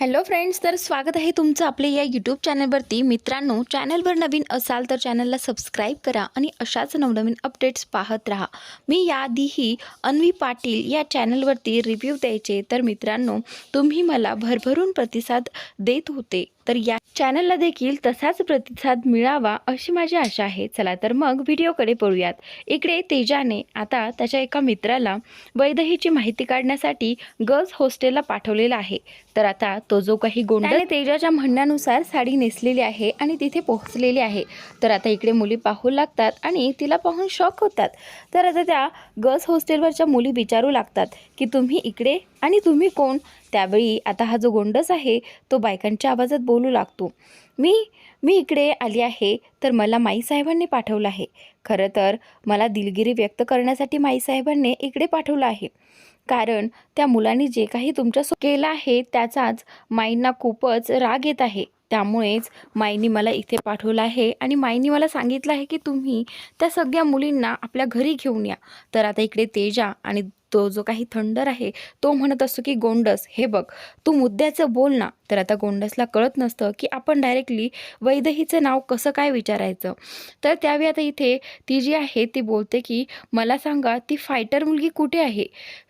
Hello friends तर स्वागत आहे तुमचं आपल्या या यूट्यूब चॅनलवरती मित्रांनो चॅनलवर नवीन असाल तर चॅनलला सबस्क्राईब करा आणि अशाच नवनवीन अपडेट्स पाहत राहा. मी याआधीही अन्वी पाटील या चॅनलवरती रिव्ह्यू द्यायचे. तर मित्रांनो तुम्ही मला भरभरून प्रतिसाद देत होते. तर या चॅनलला देखील तसाच प्रतिसाद मिळावा अशी माझी आशा आहे. चला तर मग व्हिडिओकडे पळूयात. इकडे तेजाने आता त्याच्या एका मित्राला वैदहीची माहिती काढण्यासाठी गर्ल्स हॉस्टेलला पाठवलेला आहे. तर आता तो जो काही गोंड तेजाच्या म्हणण्यानुसार साडी नेसलेली आहे आणि तिथे पोहोचलेली आहे. तर आता इकडे मुली पाहू लागतात आणि तिला पाहून शॉक होतात. तर आता त्या गर्ल्स हॉस्टेलवरच्या मुली विचारू लागतात की तुम्ही इकडे आणि तुम्ही कोण? त्यावेळी आता हा जो गोंडस आहे तो बायकांच्या आवाजात बोलू लागतो. मी मी इकडे आली आहे तर मला माईसाहेबांनी पाठवलं आहे. खरं तर मला दिलगिरी व्यक्त करण्यासाठी माईसाहेबांनी इकडे पाठवलं आहे. कारण त्या मुलांनी जे काही तुमच्या केलं आहे त्याचाच माईंना खूपच राग येत आहे. त्यामुळेच माईंनी मला इथे पाठवलं आहे आणि माईंनी मला सांगितलं आहे की तुम्ही त्या सगळ्या मुलींना आपल्या घरी घेऊन या. तर आता इकडे तेजा आणि तो जो काही थंडर आहे तो म्हणत असतो की गोंडस हे बघ तू मुद्द्याचं बोल ना. तर आता गोंडसला कळत नसतं की आपण डायरेक्टली वैदहीचं नाव कसं काय विचारायचं? तर त्यावेळी आता इथे ती जी आहे ती बोलते की मला सांगा ती फायटर मुलगी कुठे आहे?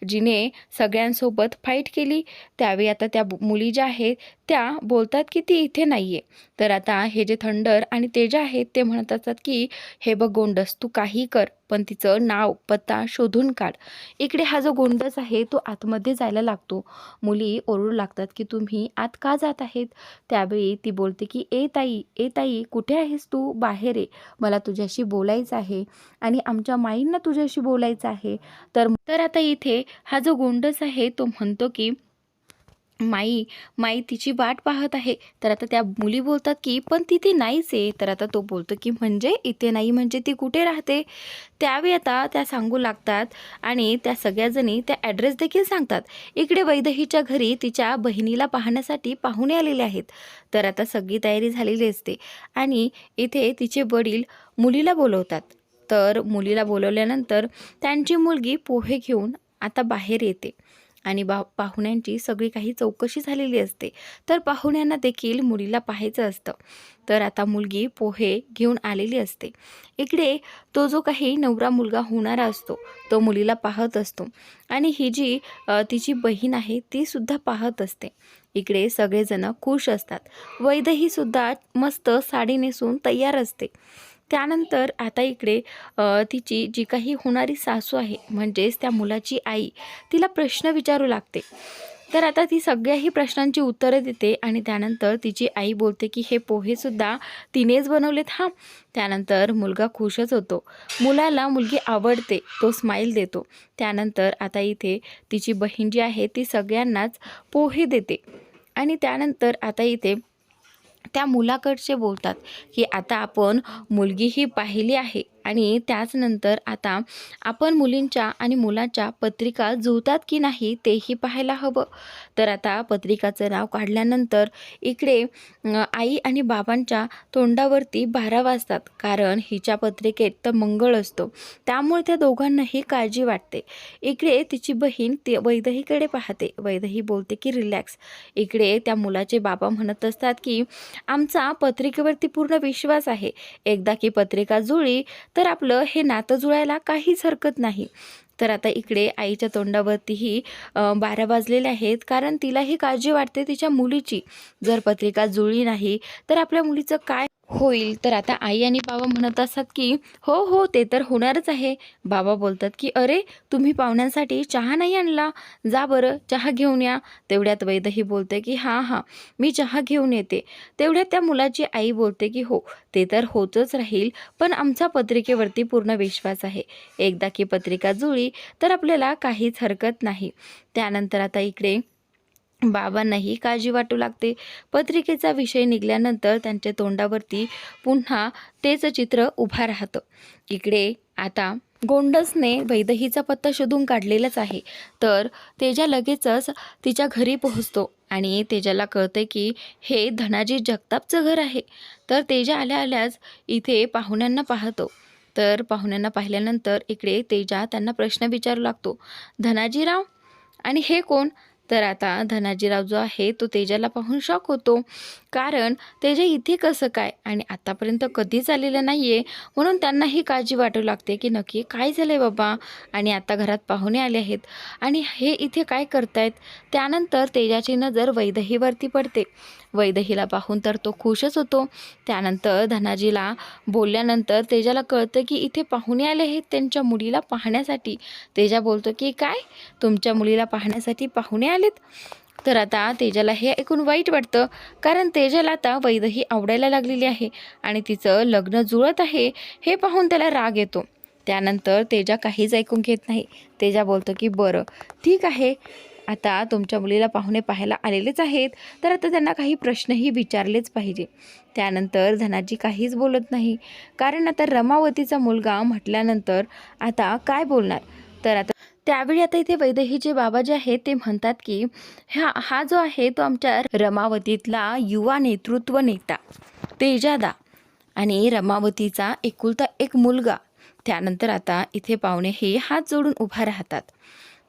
जिने सगळ्यांसोबत फाईट केली. त्यावेळी आता त्या मुली ज्या आहेत त्या बोलतात की ती इथे नाही आहे तर आता हे जे थंडर आणि ते जे आहेत ते म्हणत असतात की हे बघ गोंडस तू काही कर पण तिचं नाव पत्ता शोधून काढ. इकडे हा जो गोंडस आहे तो आतमध्ये जायला लागतो. मुली ओरडू लागतात की तुम्ही आत का जात आहेत? त्यावेळी ती बोलते की ए ताई ए ताई कुठे आहेस तू? बाहेर आहे मला तुझ्याशी बोलायचं आहे आणि आमच्या माईंना तुझ्याशी बोलायचं आहे. तर तर आता इथे हा जो गोंडस आहे तो म्हणतो की माई माई तिची वाट पाहत आहे. तर आता त्या मुली बोलतात की पण तिथे नाहीच आहे. तर आता तो बोलतो की म्हणजे? इथे नाही म्हणजे ती कुठे राहते? त्यावेळी आता त्या सांगू लागतात आणि त्या सगळ्याजणी त्या ॲड्रेस देखील सांगतात. इकडे वैदहीच्या घरी तिच्या बहिणीला पाहण्यासाठी पाहुणे आलेले आहेत. तर आता सगळी तयारी झालेली असते आणि इथे तिचे वडील मुलीला बोलवतात. तर मुलीला बोलवल्यानंतर त्यांची मुलगी पोहे घेऊन आता बाहेर येते. आणि बा पाहुण्यांची सगळी काही चौकशी झालेली असते. तर पाहुण्यांना देखील मुलीला पाहायचं असतं. तर आता मुलगी पोहे घेऊन आलेली असते. इकडे तो जो काही नवरा मुलगा होणारा असतो तो मुलीला पाहत असतो. आणि ही जी तिची बहीण आहे ती सुद्धा पाहत असते. इकडे सगळेजण खुश असतात. वैदहीसुद्धा मस्त साडी नेसून तयार असते. त्यानंतर आता इकडे तिची जी काही होणारी सासू आहे म्हणजेच त्या मुलाची आई तिला प्रश्न विचारू लागते. तर आता ती सगळ्याही प्रश्नांची उत्तरं देते आणि त्यानंतर तिची आई बोलते की हे पोहेसुद्धा तिनेच बनवलेत हां. त्यानंतर मुलगा खुशच होतो. मुलाला मुलगी आवडते तो स्माईल देतो. त्यानंतर आता इथे तिची बहीण जी आहे ती सगळ्यांनाच पोहे देते. आणि त्यानंतर आता इथे त्या मुलाकडचे बोलतात की आता आपण मुलगीही पाहिली आहे आणि त्याचनंतर आता आपण मुलींच्या आणि मुलाच्या पत्रिका जुळतात की नाही तेही पाहायला हवं. तर आता पत्रिकाचं नाव काढल्यानंतर इकडे आई आणि बाबांच्या तोंडावरती बारा वाजतात कारण हिच्या पत्रिकेत तर मंगळ असतो. त्यामुळे त्या दोघांनाही काळजी वाटते. इकडे तिची बहीण ती वैदहीकडे पाहते. वैदही बोलते की रिलॅक्स. इकडे त्या मुलाचे बाबा म्हणत असतात की आमचा पत्रिकेवरती पूर्ण विश्वास आहे. एकदा की पत्रिका जुळली तर आपलं हे नातं जुळायला काहीच हरकत नाही. तर आता इकडे आईच्या तोंडावरतीही बारा वाजलेले आहेत. कारण तिलाही काळजी वाटते तिच्या मुलीची. जर पत्रिका जुळली नाही तर आपल्या मुलीचं काय होईल. तर आता आई आणि बाबा म्हणत असतात की हो हो ते तर होणारच आहे. बाबा बोलतात की अरे तुम्ही पाहुण्यांसाठी चहा नाही आणला? जा बरं चहा घेऊन या. तेवढ्यात वैदही बोलते की हां हां मी चहा घेऊन येते. तेवढ्यात त्या मुलाची आई बोलते की हो ते तर होतच राहील पण आमचा पत्रिकेवरती पूर्ण विश्वास आहे. एकदा की पत्रिका जुळली तर आपल्याला काहीच हरकत नाही. त्यानंतर आता इकडे बाबांनाही काळजी वाटू लागते. पत्रिकेचा विषय निघाल्यानंतर त्यांच्या तोंडावरती पुन्हा तेच चित्र उभा राहतं. इकडे आता गोंडसने वैदहीचा पत्ता शोधून काढलेलाच आहे. तर तेजा लगेचच तिच्या घरी पोहोचतो आणि तेजाला कळते की हे धनाजी जगतापचं घर आहे. तर तेजा आल्या आल्याच इथे पाहुण्यांना पाहतो. तर पाहुण्यांना पाहिल्यानंतर इकडे तेजा त्यांना प्रश्न विचारू लागतो. धनाजीराव? आणि हे कोण? तर आता धनाजीराव जो आहे तो तेजाला पाहून शॉक होतो. कारण तेजा इथे कसं काय? आणि आतापर्यंत कधीच आलेलं नाही आहे म्हणून त्यांनाही काळजी वाटू लागते की नक्की काय झालं आहे बाबा? आणि आता घरात पाहुणे आले आहेत. आणि हे इथे काय करतायत? त्यानंतर तेजाची नजर वैदहीवरती पडते. वैदहीला पाहून तर तो खुशच होतो. त्यानंतर धनाजीला बोलल्यानंतर तेजाला कळतं की इथे पाहुणे आले आहेत त्यांच्या मुलीला पाहण्यासाठी. तेजा बोलतो की काय? तुमच्या मुलीला पाहण्यासाठी पाहुणे आलेत? तर आता तेजाला हे ऐकून वाईट वाटतं. कारण तेजाला आता वैदही आवडायला लागलेली आहे आणि तिचं लग्न जुळत आहे हे पाहून त्याला राग येतो. त्यानंतर तेजा काहीच ऐकून घेत नाही. तेजा बोलतो की बरं ठीक आहे. आता तुमच्या मुलीला पाहुणे पाहायला आलेलेच आहेत तर आता त्यांना काही प्रश्नही विचारलेच पाहिजे. त्यानंतर धनाजी काहीच बोलत नाही. कारण आता रमावतीचा मुलगा म्हटल्यानंतर आता काय बोलणार? तर आता त्यावेळी आता इथे वैदेहीचे बाबा जे आहेत ते म्हणतात की हा हा जो आहे तो आमच्या रमावतीतला युवा नेतृत्व नेता तेजादा. आणि रमावतीचा एकुलता एक मुलगा. त्यानंतर आता इथे पाहुणे हे हात जोडून उभा राहतात.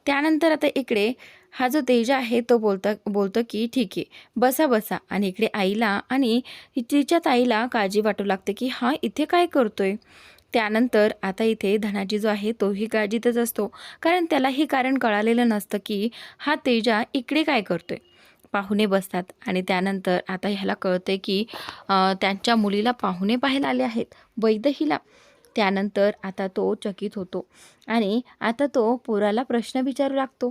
त्यानंतर आता इकडे हा जो तेजा आहे तो बोलता बोलतो की ठीक आहे बसा बसा. आणि इकडे आईला आणि तिच्या ताईला काळजी वाटू लागते की हा इथे काय करतोय? त्यानंतर आता इथे धनाजी जो आहे तोही काळजीतच असतो. कारण त्यालाही कारण कळालेलं नसतं की हा तेजा इकडे काय करतोय? पाहुणे बसतात आणि त्यानंतर आता ह्याला कळते की त्यांच्या मुलीला पाहुणे पाहायला आले आहेत वैदहीला. त्यानंतर आता तो चकित होतो आणि आता तो पोराला प्रश्न विचारू लागतो.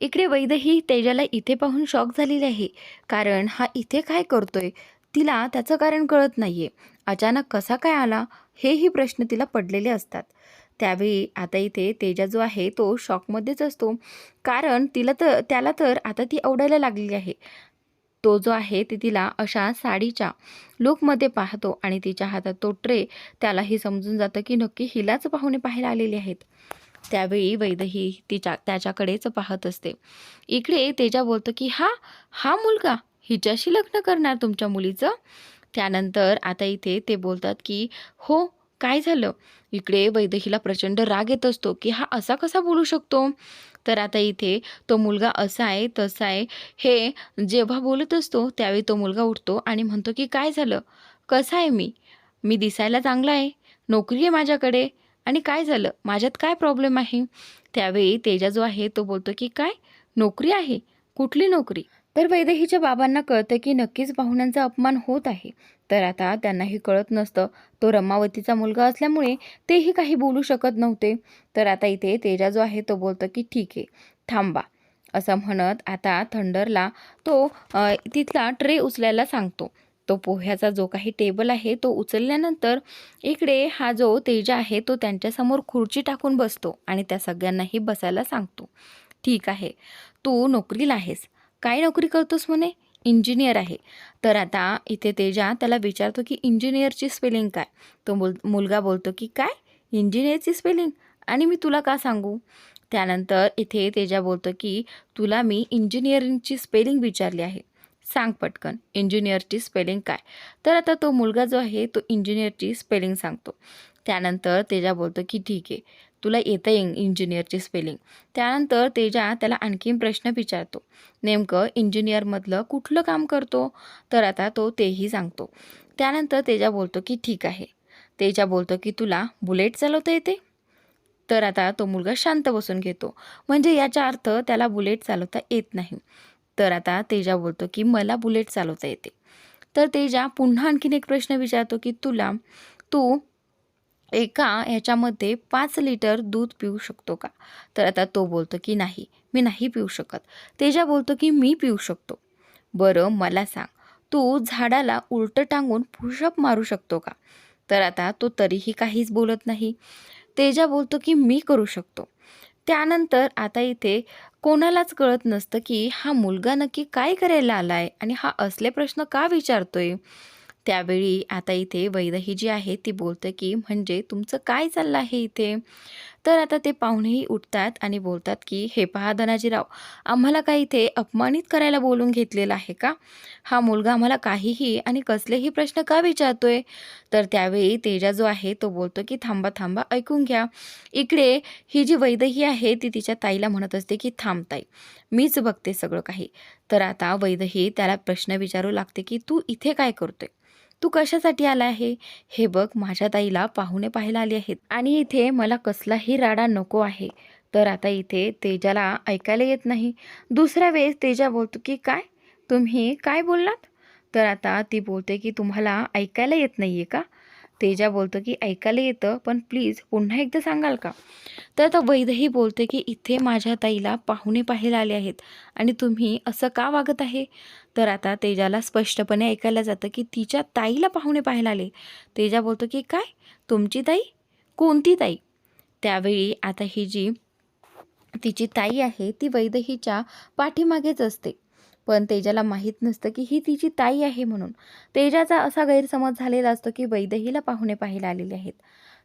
इकडे वैदही तेजाला इथे पाहून शॉक झालेली आहे. कारण हा इथे काय करतोय? तिला त्याचं कारण कळत नाही आहे अचानक कसा काय आला? हेही प्रश्न तिला पडलेले असतात. त्यावेळी आता इथे तेजा जो आहे तो शॉकमध्येच असतो. कारण तिला तर त्याला तर आता ती आवडायला लागलेली आहे. तो जो आहे ते तिला अशा साडीच्या लुकमध्ये पाहतो आणि तिच्या हातात तो ट्रे त्यालाही समजून जातं की नक्की हिलाच पाहुणे पाहायला आलेले आहेत. त्यावेळी वैदही तिच्या त्याच्याकडेच पाहत असते. इकडे तेजा बोलतो की हा हा मुलगा? हिच्याशी लग्न करणार तुमच्या मुलीचं? त्यानंतर आता इथे ते बोलतात की हो काय झालं? इकडे वैदहीला प्रचंड राग येत असतो की हा असा कसा बोलू शकतो? तर आता इथे तो मुलगा असा आहे तसा आहे. हे जेव्हा बोलत असतो त्यावेळी तो मुलगा उठतो आणि म्हणतो की काय झालं? कसा आहे मी? मी दिसायला चांगला आहे. नोकरी आहे माझ्याकडे. आणि काय झालं? माझ्यात काय प्रॉब्लेम आहे? त्यावेळी तेजा जो आहे तो बोलतो की काय? नोकरी आहे? कुठली नोकरी? तर वैदेहीच्या बाबांना कळतं की नक्कीच पाहुण्यांचा अपमान होत आहे. तर आता त्यांनाही कळत नसतं. तो रमावतीचा मुलगा असल्यामुळे तेही काही बोलू शकत नव्हते. तर आता इथे तेजा जो आहे तो बोलतो की ठीक आहे थांबा. असं म्हणत आता थंडरला तो तिथला ट्रे उचलायला सांगतो. तो पोह्याचा जो काही टेबल आहे तो उचलल्यानंतर इकडे हा जो तेजा आहे तो त्यांच्यासमोर खुर्ची टाकून बसतो आणि त्या सगळ्यांनाही बसायला सांगतो. ठीक आहे. तू नोकरीला आहेस. काय नोकरी करतोस म्हणे? इंजिनियर आहे. तर आता इथे तेजा त्याला विचारतो की इंजिनियरची स्पेलिंग काय? तो मुल मुलगा बोलतो की काय? इंजिनियरची स्पेलिंग आणि मी तुला का सांगू? त्यानंतर इथे तेजा बोलतो की तुला मी इंजिनिअरिंगची स्पेलिंग विचारली आहे. सांग पटकन. इंजिनियरची स्पेलिंग काय? तर आता तो मुलगा जो आहे तो इंजिनियरची स्पेलिंग सांगतो. त्यानंतर तेजा बोलतो की ठीक आहे. तुला येतं इंग इंजिनियरची स्पेलिंग त्यानंतर तेजा त्याला आणखीन प्रश्न विचारतो. नेमकं इंजिनियरमधलं कुठलं काम करतो? तर आता तो तेही सांगतो. त्यानंतर तेजा बोलतो की ठीक आहे. तेजा बोलतो की तुला बुलेट चालवता येते? तर आता तो मुलगा शांत बसून घेतो. म्हणजे याचा अर्थ त्याला बुलेट चालवता येत नाही. तर आता तेजा बोलतो की मला बुलेट चालवता येते. तर तेजा पुन्हा आणखीन एक प्रश्न विचारतो की तुला तू एका ह्याच्यामध्ये पाच लिटर दूध पिऊ शकतो का? तर आता तो बोलतो की नाही मी नाही पिऊ शकत. तेजा बोलतो की मी पिऊ शकतो. बरं मला सांग तू झाडाला उलटं टांगून पुशअप मारू शकतो का? तर आता तो तरीही काहीच बोलत नाही. तेजा बोलतो की मी करू शकतो. त्यानंतर आता इथे कोणालाच कळत नसतं की हा मुलगा नक्की काय करायला आलाय आणि हा असले प्रश्न का विचारतोय? त्यावेळी आता इथे वैदही जी आहे ती बोलते की म्हणजे तुमचं काय चाललं आहे इथे? तर आता ते पाहुणेही उठतात आणि बोलतात की हे पहा धनाजीराव आम्हाला काही इथे अपमानित करायला बोलून घेतलेलं आहे का? हा मुलगा आम्हाला काहीही आणि कसलेही प्रश्न का विचारतोय? तर त्यावेळी तेजा जो आहे तो बोलतो की थांबा थांबा ऐकून घ्या. इकडे ही जी वैदही आहे ती तिच्या ताईला म्हणत असते की थांब ताई मीच बघते सगळं काही. तर आता वैदही त्याला प्रश्न विचारू लागते की तू इथे काय करतोय? तू कशासाठी आला आहे? हे बघ माझ्या ताईला पाहुणे पाहायला आले आहेत. आणि इथे मला कसलाही राडा नको आहे. तर आता इथे तेजाला ऐकायला येत नाही. दुसऱ्या वेळेस तेजा बोलतो की काय? तुम्ही काय बोललात? तर आता ती बोलते की तुम्हाला ऐकायला येत नाही आहे का? तेजा बोलतो की ऐकायला येतं पण प्लीज पुन्हा एकदा सांगाल का? तर आता वैदही बोलते की इथे माझ्या ताईला पाहुणे पाहायला आले आहेत आणि तुम्ही असं का वागत आहे? तर आता तेजाला स्पष्टपणे ऐकायला जातं की तिच्या ताईला पाहुणे पाहायला आले. तेजा बोलतो की काय? तुमची ताई? कोणती ताई? त्यावेळी आता ही जी तिची ताई आहे ती वैदहीच्या पाठीमागेच असते. पण तेजाला माहीत नसतं की ही तिची ताई आहे म्हणून. तेजाचा असा गैरसमज झालेला असतो की वैदहीला पाहुणे पाहायला आलेले आहेत.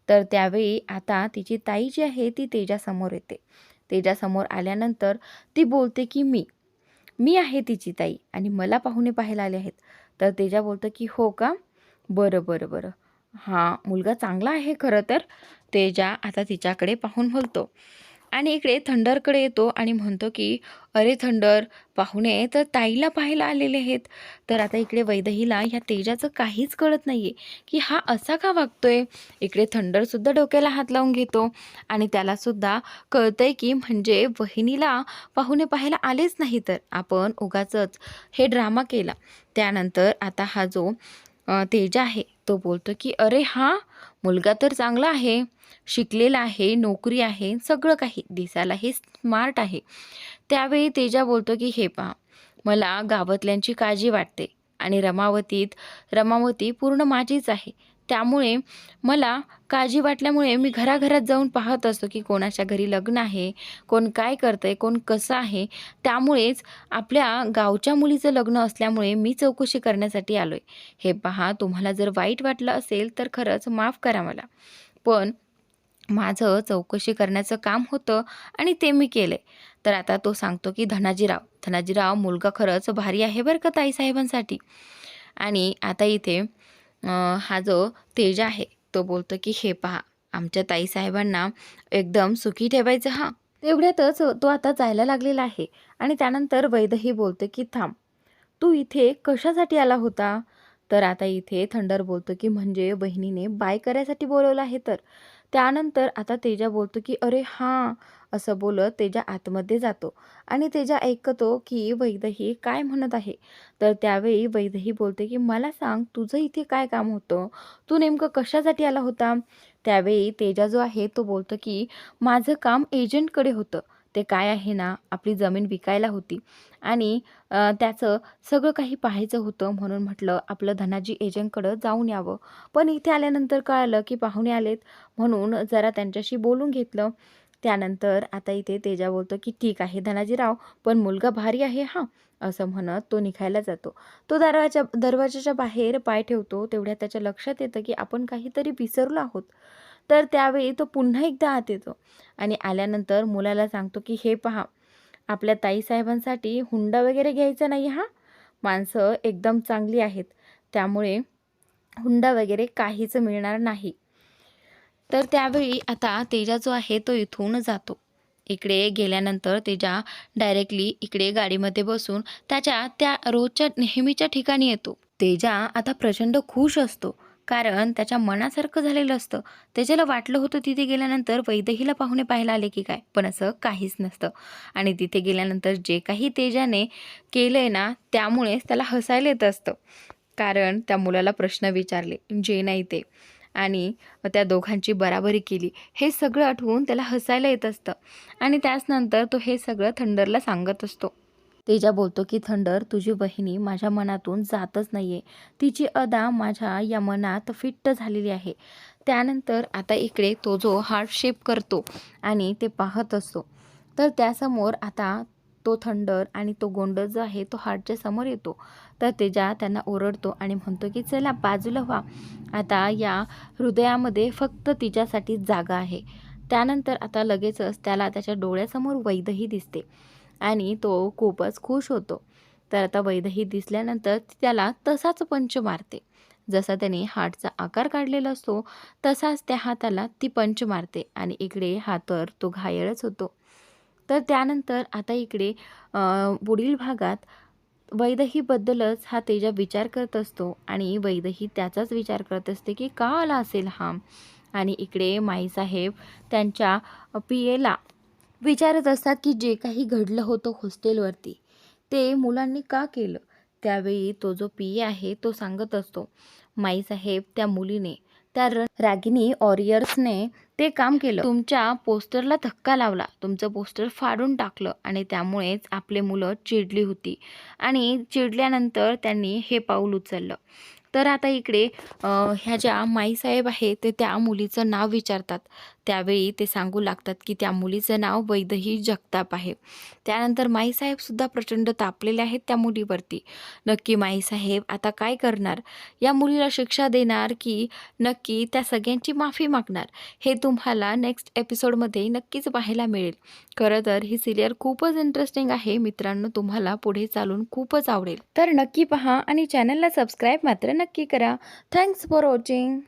तर त्यावेळी आता तिची ताई जी आहे ती तेजासमोर येते. तेजासमोर आल्यानंतर ती बोलते की मी मी आहे तिची ताई आणि मला पाहुणे पाहायला आले आहेत. तर तेजा बोलतं की हो का? बरं बरं बरं. हां मुलगा चांगला आहे खरं तर. तेजा आता तिच्याकडे पाहून बोलतो. आणि इकडे थंडरकडे येतो आणि म्हणतो की अरे थंडर पाहुणे तर ताईला पाहायला आलेले आहेत. तर आता इकडे वैदहीला ह्या तेजाचं काहीच कळत नाही आहे की हा असा का वागतोय? इकडे थंडरसुद्धा डोक्याला हात लावून घेतो. आणि त्यालासुद्धा कळतंय की म्हणजे वहिनीला पाहुणे पाहायला आलेच नाही तर आपण उगाचच हे ड्रामा केला. त्यानंतर आता हा जो तेजा आहे तो बोलतो की अरे हा मुलगा तर चांगला आहे. शिकलेला आहे नोकरी आहे सगळं काही दिसायलाही स्मार्ट आहे. त्यावेळी तेजा बोलतो की हे पहा मला गावातल्यांची काळजी वाटते आणि रमावतीत रमावती पूर्ण माझीच आहे. त्यामुळे मला काळजी वाटल्यामुळे मी घराघरात जाऊन पाहत असतो की कोणाच्या घरी लग्न आहे कोण काय करतं आहे कोण कसं आहे. त्यामुळेच आपल्या गावच्या मुलीचं लग्न असल्यामुळे मी चौकशी करण्यासाठी आलो आहे हे पहा तुम्हाला जर वाईट वाटलं असेल तर खरंच माफ करा मला. पण माझं चौकशी करण्याचं काम होतं आणि ते मी केले. तर आता तो सांगतो की धनाजीराव धनाजीराव मुलगा खरंच भारी आहे बरं का ताईसाहेबांसाठी. आणि आता इथे हा जो तेज आहे तो बोलतो की हे पहा आमच्या ताईसाहेबांना एकदम सुखी ठेवायचं हां. तेवढ्यातच तो आता जायला लागलेला आहे आणि त्यानंतर वैदही बोलतो की थांब तू इथे कशासाठी आला होता? तर आता इथे थंडर बोलतो की म्हणजे बहिणीने बाय करायसाठी बोलवलं आहे तर. त्यानंतर आता तेजा बोलतो की अरे हां असं बोलत तेजा आतमध्ये जातो. आणि तेजा ऐकतो की वैदही काय म्हणत आहे? तर त्यावेळी वैदही बोलते की मला सांग तुझं इथे काय काम होतं? तू नेमकं कशासाठी आला होता? त्यावेळी तेजा जो आहे तो बोलतो की माझं काम एजंटकडे होतं. ते काय आहे ना आपली जमीन विकायला होती. आणि त्याचं सगळं काही पाहायचं होतं म्हणून म्हटलं आपलं धनाजी एजंटकडं जाऊन यावं. पण इथे आल्यानंतर कळलं की पाहुणे आलेत म्हणून जरा त्यांच्याशी बोलून घेतलं. त्यानंतर आता इथे तेजा बोलतो की ठीक आहे धनाजीराव पण मुलगा भारी आहे हां असं म्हणत तो निघायला जातो. तो दरवाजा दरवाजाच्या बाहेर पाय ठेवतो तेवढ्या त्याच्या लक्षात येतं की आपण काहीतरी विसरलो आहोत. तर त्यावेळी तो पुन्हा एकदा आत येतो आणि आल्यानंतर मुलाला सांगतो की हे पहा आपल्या ताईसाहेबांसाठी हुंडा वगैरे घ्यायचा नाही हां? माणसं एकदम चांगली आहेत. त्यामुळे हुंडा वगैरे काहीच मिळणार नाही. तर त्यावेळी आता तेजा जो आहे तो इथून जातो. इकडे गेल्यानंतर तेजा डायरेक्टली इकडे गाडीमध्ये बसून त्याच्या त्या रोजच्या नेहमीच्या ठिकाणी येतो. तेजा आता प्रचंड खुश असतो. कारण त्याच्या मनासारखं झालेलं असतं. त्याच्याला वाटलं होतं तिथे गेल्यानंतर वैदहीला पाहुणे पाहायला आले की काय? पण असं काहीच नसतं. आणि तिथे गेल्यानंतर जे काही तेजाने केलं आहे ना त्यामुळेच त्याला हसायला येत असतं. कारण त्या मुलाला प्रश्न विचारले जे नाही ते. आणि त्या दोघांची बराबरी केली. हे सगळं आठवून त्याला हसायला येत असतं. आणि त्याच नंतर तो हे सगळं थंडरला सांगत असतो. तेजा बोलतो की थंडर तुझी बहिणी माझ्या मनातून जातच नाही आहे तिची अदा माझ्या या मनात फिट्ट झालेली आहे. त्यानंतर आता इकडे तो जो हार्ट शेप करतो आणि ते पाहत असतो. तर त्यासमोर आता तो थंडर आणि तो गोंड जो आहे तो हार्टच्या समोर येतो. तर तेजा त्यांना ओरडतो आणि म्हणतो की चला बाजूला व्हा. आता या हृदयामध्ये फक्त तिच्यासाठी जागा आहे. त्यानंतर आता लगेचच त्याला त्याच्या डोळ्यासमोर वैदही दिसते. आणि तो खूपच खुश होतो. तर आता वैदही दिसल्यानंतर ती त्याला तसाच पंच मारते. जसा त्याने हाटचा आकार काढलेला असतो तसाच त्या हाताला ती पंच मारते आणि इकडे हा तर तो घायळच होतो. तर त्यानंतर आता इकडे पुढील भागात वैदहीबद्दलच हा तेजा विचार करत असतो आणि वैदही त्याचाच विचार करत असते की का आला असेल हा? आणि इकडे माईसाहेब त्यांच्या पी एला विचारत असतात की जे काही घडलं होतं हॉस्टेलवरती ते मुलांनी का केलं? त्यावेळी तो जो पी आहे तो सांगत असतो माईसाहेब त्या मुलीने त्या र रागिनी ऑरियर्सने ते काम केलं. तुमच्या पोस्टरला धक्का लावला. तुमचं पोस्टर फाडून टाकलं आणि त्यामुळेच आपले मुलं चिडली होती आणि चिडल्यानंतर त्यांनी हे पाऊल उचललं. तर आता इकडे ह्या ज्या माईसाहेब आहेत ते त्या मुलीचं नाव विचारतात. त्यावेळी ते सांगू लागतात की त्या मुलीचं नाव वैदही जगताप आहे. त्यानंतर माईसाहेबसुद्धा प्रचंड तापलेले आहेत त्या मुलीवरती. नक्की माईसाहेब आता काय करणार? या मुलीला शिक्षा देणार की नक्की त्या सगळ्यांची माफी मागणार? हे तुम्हाला नेक्स्ट एपिसोडमध्ये नक्कीच पाहायला मिळेल. खरं तर ही सिरियल खूपच इंटरेस्टिंग आहे. मित्रांनो तुम्हाला पुढे चालून खूपच आवडेल. तर नक्की पहा आणि चॅनलला सबस्क्राईब मात्र नक्की करा. Thanks for watching